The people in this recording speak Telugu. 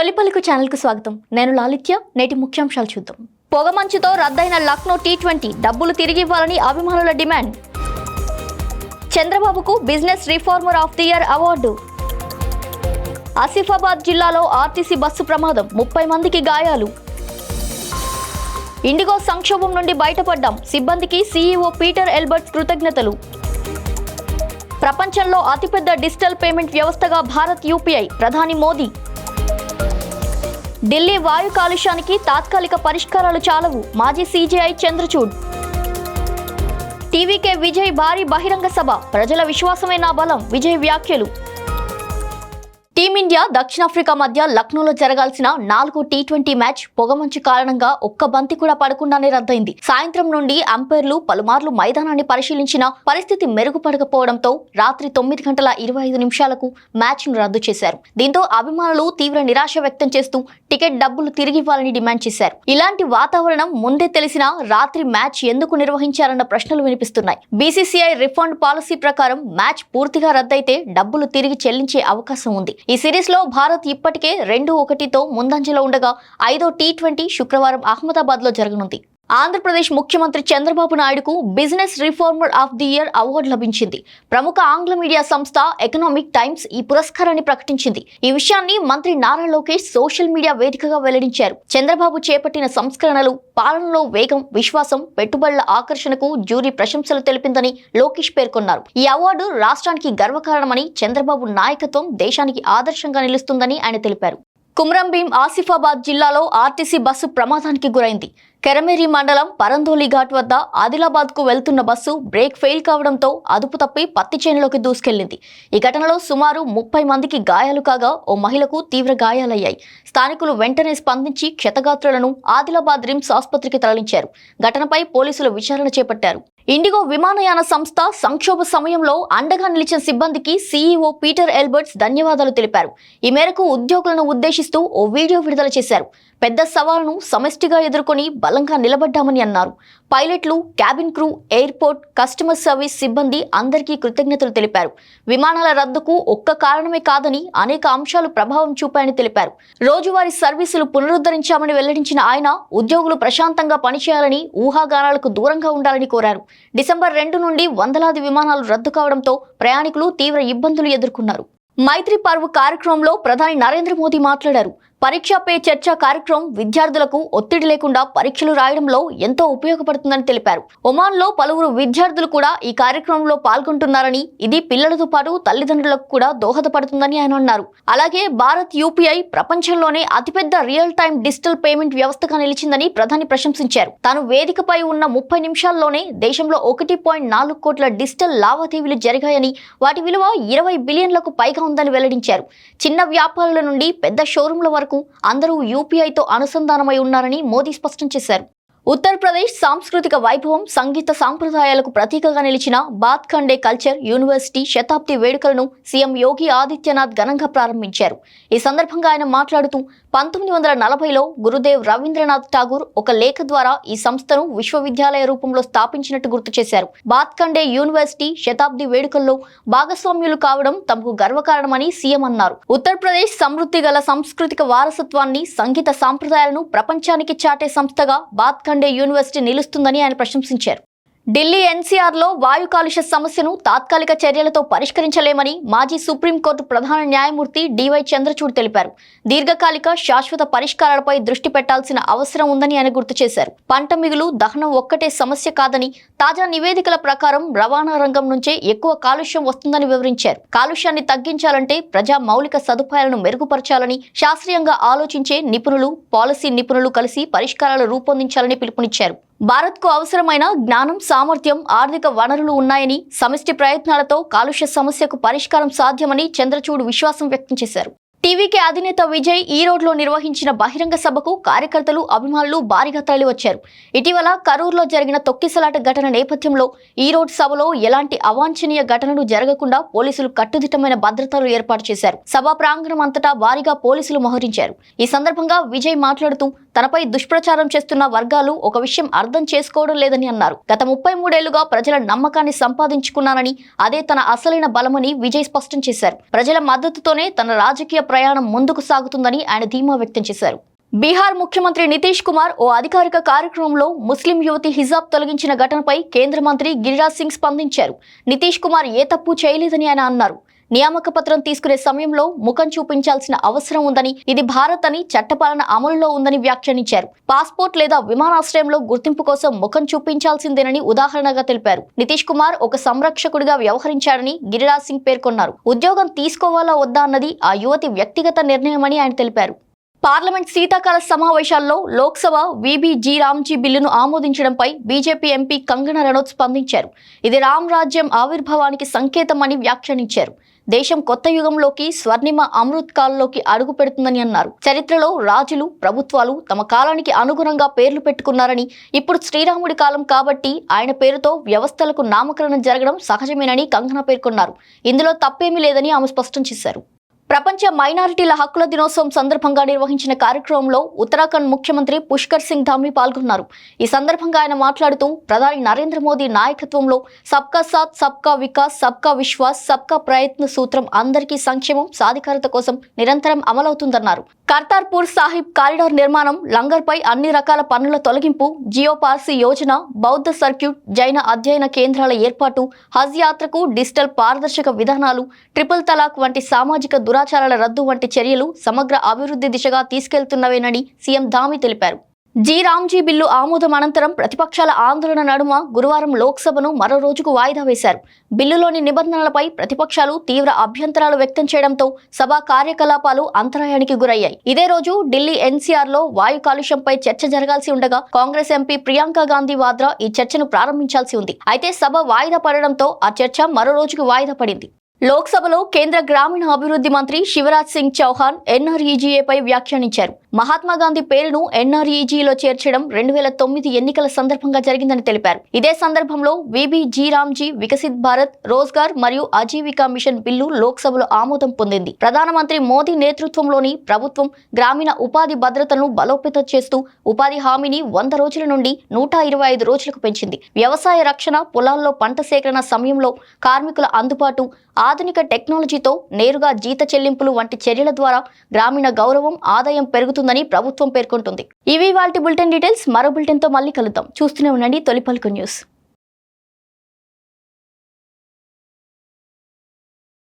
తొలిపలుకు ఛానల్కు స్వాగతం. నేను లాలిత్య నేటి ముఖ్యాంశాలు చూద్దాం. పొగమంచుతో రద్దయిన లక్నో టీ ట్వంటీ డబ్బులు తిరిగి ఇవ్వాలని అభిమానుల డిమాండ్. చంద్రబాబుకు business reformer of the year award. Asifabad జిల్లాలో ఆర్టీసీ బస్సు ప్రమాదం ముప్పై మందికి గాయాలు. ఇండిగో సంక్షోభం నుండి బయటపడ్డాం సిబ్బందికి సీఈఓ పీటర్ ఎల్బర్ట్ కృతజ్ఞతలు. ప్రపంచంలో అతిపెద్ద డిజిటల్ పేమెంట్ వ్యవస్థగా భారత్ యూపీఐ ప్రధాని మోదీ. ఢిల్లీ వాయు కాలుష్యానికి తాత్కాలిక పరిష్కారాలు చాలవు. మాజీ సీజీఐ చంద్రచూడ్. టీవీకే విజయ్ భారీ బహిరంగ సభ. ప్రజల విశ్వాసమే నా బలం. విజయ్ వ్యాఖ్యలు. టీమిండియా దక్షిణాఫ్రికా మధ్య లక్నోలో జరగాల్సిన నాలుగు టీ ట్వంటీ మ్యాచ్ పొగమంచు కారణంగా ఒక్క బంతి కూడా పడకుండానే రద్దయింది. సాయంత్రం నుండి అంపైర్లు పలుమార్లు మైదానాన్ని పరిశీలించిన పరిస్థితి మెరుగుపడకపోవడంతో రాత్రి తొమ్మిది గంటల ఇరవై ఐదు నిమిషాలకు మ్యాచ్ను రద్దు చేశారు. దీంతో అభిమానులు తీవ్ర నిరాశ వ్యక్తం చేస్తూ టికెట్ డబ్బులు తిరిగి ఇవ్వాలని డిమాండ్ చేశారు. ఇలాంటి వాతావరణం ముందే తెలిసిన రాత్రి మ్యాచ్ ఎందుకు నిర్వహించారన్న ప్రశ్నలు వినిపిస్తున్నాయి. బీసీసీఐ రిఫండ్ పాలసీ ప్రకారం మ్యాచ్ పూర్తిగా రద్దయితే డబ్బులు తిరిగి చెల్లించే అవకాశం ఉంది. ఈ సిరీస్లో భారత్ ఇప్పటికే రెండు ఒకటితో ముందంజలో ఉండగా ఐదో టీ ట్వంటీ శుక్రవారం అహ్మదాబాద్లో జరగనుంది. ఆంధ్రప్రదేశ్ ముఖ్యమంత్రి చంద్రబాబు నాయుడుకు business reformer of the year award లభించింది. ప్రముఖ ఆంగ్ల మీడియా సంస్థ ఎకనామిక్ టైమ్స్ ఈ పురస్కారాన్ని ప్రకటించింది. ఈ విషయాన్ని మంత్రి నారా లోకేష్ సోషల్ మీడియా వేదికగా వెల్లడించారు. చంద్రబాబు చేపట్టిన సంస్కరణలు పాలనలో వేగం విశ్వాసం పెట్టుబడుల ఆకర్షణకు జ్యూరీ ప్రశంసలు తెలిపిందని లోకేష్ పేర్కొన్నారు. ఈ అవార్డు రాష్ట్రానికి గర్వకారణమని చంద్రబాబు నాయకత్వం దేశానికి ఆదర్శంగా నిలుస్తుందని ఆయన తెలిపారు. కుమ్రంభీం ఆసిఫాబాద్ జిల్లాలో ఆర్టీసీ బస్సు ప్రమాదానికి గురైంది. కెరమేరి మండలం పరందోలి ఘాట్ వద్ద ఆదిలాబాద్కు వెళ్తున్న బస్సు బ్రేక్ ఫెయిల్ కావడంతో అదుపు తప్పి పత్తి చేనులోకి దూసుకెళ్ళింది ఈ ఘటనలో సుమారు ముప్పై మందికి గాయాలు కాగా ఓ మహిళకు తీవ్ర గాయాలయ్యాయి. స్థానికులు వెంటనే స్పందించి క్షతగాత్రులను ఆదిలాబాద్ రిమ్స్ ఆసుపత్రికి తరలించారు. ఘటనపై పోలీసులు విచారణ చేపట్టారు. ఇండిగో విమానయాన సంస్థ సంక్షోభ సమయంలో అండగా నిలిచిన సిబ్బందికి సీఈఓ పీటర్ ఎల్బర్ట్స్ ధన్యవాదాలు తెలిపారు. ఈ మేరకు ఉద్యోగులను ఉద్దేశిస్తూ ఓ వీడియో విడుదల చేశారు. పెద్ద సవాలును సమష్టిగా ఎదుర్కొని బలంగా నిలబడ్డామని అన్నారు. పైలట్లు cabin crew airport customer service సిబ్బంది అందరికీ కృతజ్ఞతలు తెలిపారు. విమానాల రద్దుకు ఒక్క కారణమే కాదని అనేక అంశాలు ప్రభావం చూపాయని తెలిపారు. రోజువారీ సర్వీసులు పునరుద్ధరించామని వెల్లడించిన ఆయన ఉద్యోగులు ప్రశాంతంగా పనిచేయాలని ఊహాగానాలకు దూరంగా ఉండాలని కోరారు. డిసెంబర్ రెండు నుండి వందలాది విమానాలు రద్దు కావడంతో ప్రయాణికులు తీవ్ర ఇబ్బందులు ఎదుర్కొన్నారు. మైత్రి పర్వ్ కార్యక్రమంలో ప్రధాని నరేంద్ర మోదీ మాట్లాడారు. పరీక్ష పే చర్చ కార్యక్రమం విద్యార్థులకు ఒత్తిడి లేకుండా పరీక్షలు రాయడంలో ఎంతో ఉపయోగపడుతుందని తెలిపారు. ఒమాన్లో పలువురు విద్యార్థులు కూడా ఈ కార్యక్రమంలో పాల్గొంటున్నారని ఇది పిల్లలతో పాటు తల్లిదండ్రులకు కూడా దోహదపడుతుందని ఆయన అన్నారు. అలాగే భారత్ యూపీఐ ప్రపంచంలోనే అతిపెద్ద రియల్ టైం డిజిటల్ పేమెంట్ వ్యవస్థగా నిలిచిందని ప్రధాని ప్రశంసించారు. తాను వేదికపై ఉన్న ముప్పై నిమిషాల్లోనే దేశంలో ఒకటి పాయింట్ నాలుగు కోట్ల డిజిటల్ లావాదేవీలు జరిగాయని వాటి విలువ ఇరవై బిలియన్లకు పైగా ఉందని వెల్లడించారు. చిన్న వ్యాపారుల నుండి పెద్ద షోరూంల వరకు అందరూ యూపీఐతో అనుసంధానమై ఉన్నారని మోదీ స్పష్టం చేశారు. ఉత్తరప్రదేశ్ సాంస్కృతిక వైభవం సంగీత సాంప్రదాయాలకు ప్రతీకగా నిలిచిన బాత్ఖండే కల్చర్ యూనివర్సిటీ శతాబ్ది వేడుకలను సీఎం యోగి ఆదిత్యనాథ్ ఘనంగా ప్రారంభించారు. ఈ సందర్భంగా ఆయన మాట్లాడుతూ పంతొమ్మిది వందల నలభైలో గురుదేవ్ రవీంద్రనాథ్ ఠాగూర్ ఒక లేఖ ద్వారా ఈ సంస్థను విశ్వవిద్యాలయ రూపంలో స్థాపించినట్టు గుర్తు చేశారు. బాత్ఖండే యూనివర్సిటీ శతాబ్ది వేడుకల్లో భాగస్వామ్యులు కావడం తమకు గర్వకారణమని సీఎం అన్నారు. ఉత్తరప్రదేశ్ సమృద్ధి గల సాంస్కృతిక వారసత్వాన్ని సంగీత సాంప్రదాయాలను ప్రపంచానికి చాటే సంస్థగా బాత్ ఖండే యూనివర్సిటీ నిలుస్తుందని ఆయన ప్రశంసించారు. ఢిల్లీ ఎన్సీఆర్లో వాయు కాలుష్య సమస్యను తాత్కాలిక చర్యలతో పరిష్కరించలేమని మాజీ సుప్రీంకోర్టు ప్రధాన న్యాయమూర్తి డివై చంద్రచూడ్ తెలిపారు. దీర్ఘకాలిక శాశ్వత పరిష్కారాలపై దృష్టి పెట్టాల్సిన అవసరం ఉందని ఆయన గుర్తు చేశారు. పంట మిగులు దహనం ఒక్కటే సమస్య కాదని తాజా నివేదికల ప్రకారం రవాణా రంగం నుంచే ఎక్కువ కాలుష్యం వస్తుందని వివరించారు. కాలుష్యాన్ని తగ్గించాలంటే ప్రజా మౌలిక సదుపాయాలను మెరుగుపరచాలని శాస్త్రీయంగా ఆలోచించే నిపుణులు పాలసీ నిపుణులు కలిసి పరిష్కారాలు రూపొందించాలని పిలుపునిచ్చారు. భారత్కు అవసరమైన జ్ఞానం సామర్థ్యం ఆర్థిక వనరులు ఉన్నాయని సమిష్టి ప్రయత్నాలతో కాలుష్య సమస్యకు పరిష్కారం సాధ్యమని చంద్రచూడ్ విశ్వాసం వ్యక్తం చేశారు. టీవీకే అధినేత విజయ్ ఈ రోడ్లో నిర్వహించిన బహిరంగ సభకు కార్యకర్తలు అభిమానులు భారీగా తరలివచ్చారు. ఇటీవల కరూరులో జరిగిన తొక్కిసలాట ఘటన నేపథ్యంలో ఈ రోడ్ సభలో ఎలాంటి అవాంఛనీయ ఘటనలు జరగకుండా పోలీసులు కట్టుదిట్టమైన భద్రతలు ఏర్పాటు చేశారు. సభా ప్రాంగణం అంతటా భారీగా పోలీసులు మోహరించారు. ఈ సందర్భంగా విజయ్ మాట్లాడుతూ తనపై దుష్ప్రచారం చేస్తున్న వర్గాలు ఒక విషయం అర్థం చేసుకోవడం లేదని అన్నారు. గత ముప్పై మూడేళ్ళుగా ప్రజల నమ్మకాన్ని సంపాదించుకున్నానని అదే తన అసలైన బలమని విజయ్ స్పష్టం చేశారు. ప్రజల మద్దతుతోనే తన రాజకీయ ప్రయాణం ముందుకు సాగుతుందని ఆయన ధీమా వ్యక్తం చేశారు. బీహార్ ముఖ్యమంత్రి నితీష్ కుమార్ ఓ అధికారిక కార్యక్రమంలో ముస్లిం యువతి హిజాబ్ తొలగించిన ఘటనపై కేంద్ర మంత్రి గిరిరాజ్ సింగ్ స్పందించారు. నితీష్ కుమార్ ఏ తప్పు చేయలేదని ఆయన అన్నారు. నియామక పత్రం తీసుకునే సమయంలో ముఖం చూపించాల్సిన అవసరం ఉందని ఇది భారత్ అని చట్టపాలన అమలులో ఉందని వ్యాఖ్యానించారు. పాస్పోర్ట్ లేదా విమానాశ్రయంలో గుర్తింపు కోసం ముఖం చూపించాల్సిందేనని ఉదాహరణగా తెలిపారు. నితీష్ కుమార్ ఒక సంరక్షకుడిగా వ్యవహరించాడని గిరిరాజ్ సింగ్ పేర్కొన్నారు. ఉద్యోగం తీసుకోవాలా వద్దా అన్నది ఆ యువతి వ్యక్తిగత నిర్ణయమని ఆయన తెలిపారు. పార్లమెంట్ శీతాకాల సమావేశాల్లో లోక్సభ విబిజీ రామ్జీ బిల్లును ఆమోదించడంపై బీజేపీ ఎంపీ కంగనా రనౌత్ స్పందించారు. ఇది రామ్ రాజ్యం ఆవిర్భావానికి సంకేతం అని వ్యాఖ్యానించారు. దేశం కొత్త యుగంలోకి స్వర్ణిమ అమృత్ కాలంలోకి అడుగు పెడుతుందని అన్నారు. చరిత్రలో రాజులు ప్రభుత్వాలు తమ కాలానికి అనుగుణంగా పేర్లు పెట్టుకున్నారని ఇప్పుడు శ్రీరాముడి కాలం కాబట్టి ఆయన పేరుతో వ్యవస్థలకు నామకరణం జరగడం సహజమేనని కంగన పేర్కొన్నారు. ఇందులో తప్పేమీ లేదని ఆమె స్పష్టం చేశారు. ప్రపంచ మైనారిటీల హక్కుల దినోత్సవం సందర్భంగా నిర్వహించిన కార్యక్రమంలో ఉత్తరాఖండ్ ముఖ్యమంత్రి పుష్కర్ సింగ్ ధామి పాల్గొన్నారు. ఈ సందర్భంగా ఆయన మాట్లాడుతూ ప్రధాని నరేంద్ర మోదీ నాయకత్వంలో సబ్కా సాత్ సబ్కా వికాస్ సబ్కా విశ్వాస్ సబ్కా ప్రయత్న సూత్రం అందరికీ సంక్షేమం సాధికారత కోసం నిరంతరం అమలవుతుందన్నారు. కర్తార్పూర్ సాహిబ్ కారిడార్ నిర్మాణం లంగర్పై అన్ని రకాల పన్నుల తొలగింపు జియో పార్సీ యోజన బౌద్ధ సర్క్యూట్ జైన అధ్యయన కేంద్రాల ఏర్పాటు హజ్ యాత్రకు డిజిటల్ పారదర్శక విధానాలు ట్రిపుల్ తలాక్ వంటి సామాజిక దురాచారాల రద్దు వంటి చర్యలు సమగ్ర అభివృద్ధి దిశగా తీసుకెళ్తున్నవేనని సీఎం ధామి తెలిపారు. జీ. రామ్జీ బిల్లు ఆమోదం అనంతరం ప్రతిపక్షాల ఆందోళన నడుమ గురువారం లోక్సభను మరో రోజుకు వాయిదా వేశారు. బిల్లులోని నిబంధనలపై ప్రతిపక్షాలు తీవ్ర అభ్యంతరాలు వ్యక్తం చేయడంతో సభా కార్యకలాపాలు అంతరాయానికి గురయ్యాయి. ఇదే రోజు ఢిల్లీ ఎన్సీఆర్లో వాయు కాలుష్యంపై చర్చ జరగాల్సి ఉండగా కాంగ్రెస్ ఎంపీ ప్రియాంక గాంధీ వాద్రా ఈ చర్చను ప్రారంభించాల్సి ఉంది. అయితే సభ వాయిదా పడడంతో ఆ చర్చ మరో రోజుకు వాయిదా పడింది. లోక్సభలో కేంద్ర గ్రామీణ అభివృద్ధి మంత్రి శివరాజ్ సింగ్ చౌహాన్ ఎన్ఆర్ఈజీఏపై వ్యాఖ్యానించారు. మహాత్మా గాంధీ పేరును ఎన్ఆర్ఈజీలో చేర్చడం రెండు వేల తొమ్మిది ఎన్నికల సందర్భంగా జరిగిందని తెలిపారు. ఇదే సందర్భంలో విబి జీ రామ్జీ వికసిత్ భారత్ రోజ్గార్ మరియు ఆజీవికా మిషన్ బిల్లు లోక్సభలో ఆమోదం పొందింది. ప్రధానమంత్రి మోదీ నేతృత్వంలోని ప్రభుత్వం గ్రామీణ ఉపాధి భద్రతను బలోపేతం చేస్తూ ఉపాధి హామీని వంద రోజుల నుండి నూట ఇరవై ఐదు రోజులకు పెంచింది. వ్యవసాయ రక్షణ పొలాల్లో పంట సేకరణ సమయంలో కార్మికుల అందుబాటు ఆధునిక టెక్నాలజీతో నేరుగా జీత చెల్లింపులు వంటి చర్యల ద్వారా గ్రామీణ గౌరవం ఆదాయం పెరుగుతుందని ప్రభుత్వం పేర్కొంటుంది. ఇవి వాటి బులెటిన్ డీటెయిల్స్. మరో బులెటిన్తో మళ్ళీ కలుద్దాం. చూస్తూనే ఉండండి తొలిపలుకు న్యూస్.